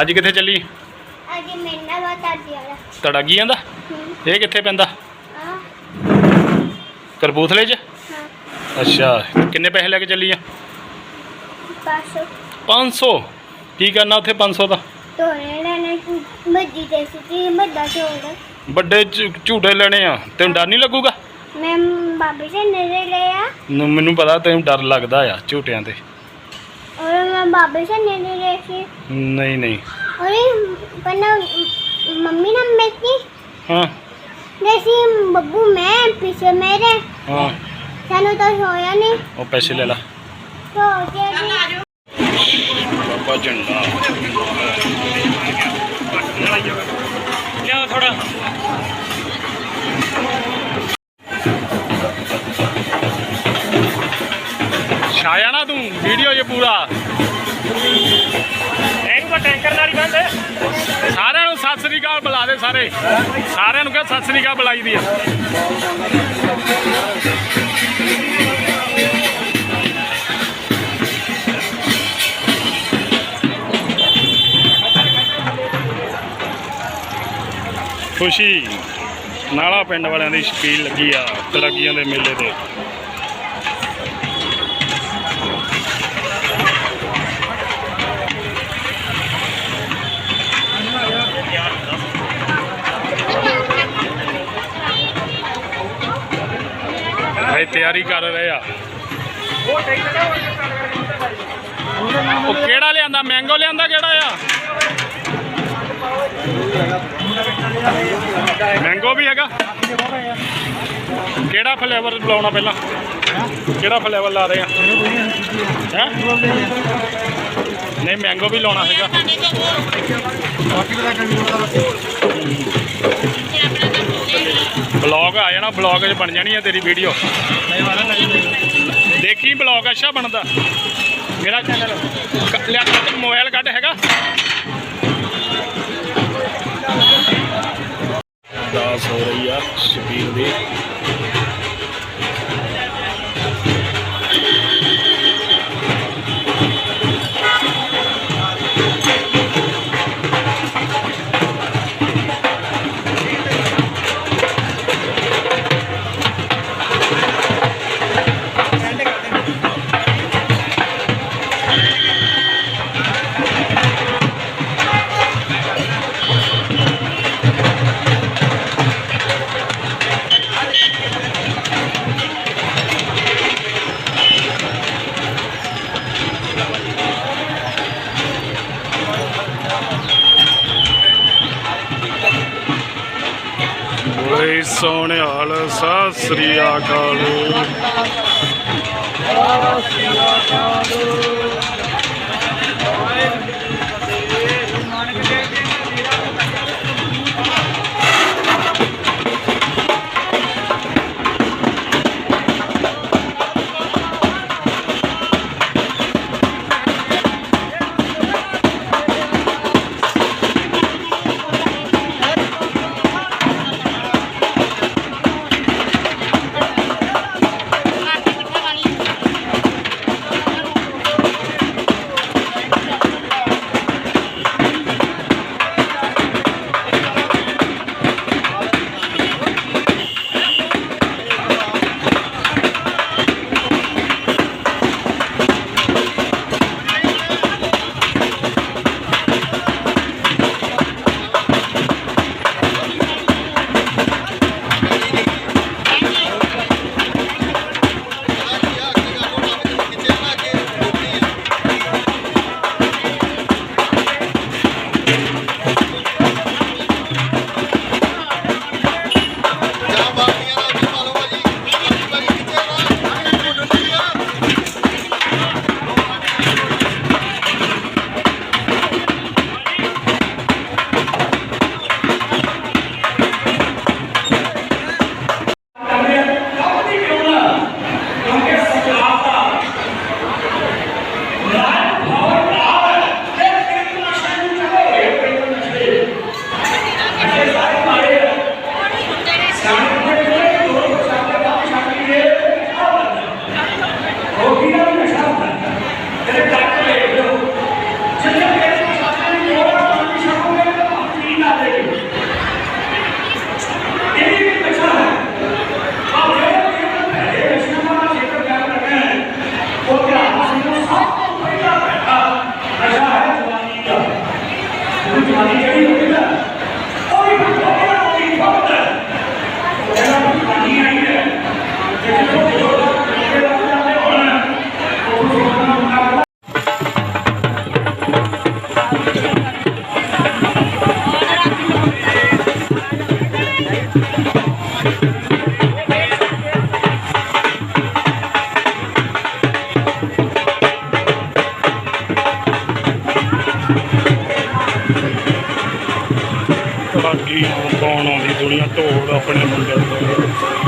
ਅੱਜ ਕਿੱਥੇ ਚੱਲੀ? ਅੱਜ ਮੈਨਾਂ ਬਾਤ ਆਦੀ ਵਾਲਾ। ਤੜਾਗੀਆਂ ਦਾ ਹੂੰ। ਇਹ ਕਿੱਥੇ ਪੈਂਦਾ? ਕਰਬੂਥਲੇ 'ਚ? ਹਾਂ। ਅੱਛਾ ਕਿੰਨੇ ਪੈਸੇ ਲੈ ਕੇ ਚੱਲੀ ਆ? ਬਸ 500 ਕੀ ਕਰਨਾ ਉੱਥੇ 500 ਦਾ? ਤੋਰੇ ਲੈਣੇ ਮੱਜੀ ਤੇ ਸੀ ਮੱਦਾ ਵੱਡੇ ਝੂਟੇ ਲੈਣੇ ਆ ਤੈਨੂੰ ਡਰ ਨਹੀਂ ਲੱਗੂਗਾ? ਮੈਂ ਬਾਬੇ ਸੇ ਨਜ਼ਰ ਲਿਆ ਨ- ਮੈਨੂੰ ਪਤਾ ਤੈਨੂੰ ਡਰ ਲੱਗਦਾ ਆ ਝੂਟਿਆਂ ਤੇ। ਬਾਬੇ ਸੇ ਨੇ ਲੈ ਰਹੇ ਸੀ ਨਹੀਂ ਨਹੀਂ ਅਰੇ ਪਹਿਲਾਂ ਮੰਮੀ ਨਾ ਮੇਰੀ ਹਾਂ ਦੇਸੀ ਬੱਬੂ ਮੈਂ ਪਿੱਛੇ ਮੇਰੇ ਹਾਂ ਸਾਨੂੰ ਤਾਂ ਹੋਇਆ ਨਹੀਂ ਉਹ ਪੈਸੇ ਲੈ ਲਾ ਸੋ ਜੇ ਜੀ ਬਾਬਾ ਝੰਡਾ ਲਿਆਓ ਥੋੜਾ ਛਾਇਆ ਨਾ ਤੂੰ ਵੀਡੀਓ ਇਹ ਪੂਰਾ ਇਹਨੂੰ ਟੈਂਕਰ ਨਾਲ ਹੀ ਬੰਦੇ ਸਾਰਿਆਂ ਨੂੰ ਸਤਿ ਸ੍ਰੀ ਅਕਾਲ ਬੁਲਾ ਦੇ ਸਾਰੇ। ਸਾਰਿਆਂ ਨੂੰ ਕਹ ਸਤਿ ਸ੍ਰੀ ਅਕਾਲ ਬੁਲਾਈ ਦੀ ਆ। ਖੁਸ਼ੀ। ਨਾਲਾ ਪਿੰਡ ਵਾਲਿਆਂ ਦੀ ਸ਼ਕੀਲ ਲੱਗੀ ਆ ਤੜਕੀਆਂ ਦੇ ਮੇਲੇ ਤੇ। ਤਿਆਰੀ ਕਰ ਰਹੇ ਆ। ਉਹ ਕਿਹੜਾ ਲਿਆਂਦਾ? ਮੈਂਗੋ ਲਿਆਂਦਾ ਕਿਹੜਾ ਆ? ਮੈਂਗੋ ਵੀ ਹੈਗਾ। ਕਿਹੜਾ ਫਲੇਵਰ ਲਾਉਣਾ ਪਹਿਲਾਂ? ਕਿਹੜਾ ਫਲੇਵਰ ਲਾ ਰਹੇ ਆ? ਹੈ? ਨਹੀਂ ਮੈਂਗੋ ਵੀ ਲਾਉਣਾ ਹੈਗਾ। ਜਾਣਾ ਬਲੌਗ 'ਚ ਬਣ ਜਾਣੀ ਹੈ ਤੇਰੀ ਵੀਡੀਓ ਦੇਖੀ ਬਲੌਗ ਅੱਛਾ ਬਣਦਾ। ਮੇਰਾ ਚੈਨਲ ਲਿਆ ਕੱਢ ਮੋਬਾਈਲ ਕੱਢ ਹੈਗਾ। ਦਾਸ ਹੋ ਰਹੀ ਆ ਸ਼ਬੀਰ ਦੀ। ਸੋਹਣਿਆਲ ਸਤਿ ਸ੍ਰੀ ਅਕਾਲ। Start. ਬਾਕੀ ਪਾਉਣ ਆਉਂਦੀ ਦੁਨੀਆ? ਢੋਲ ਆਪਣੇ ਮੁੰਡੇ ਤੋਂ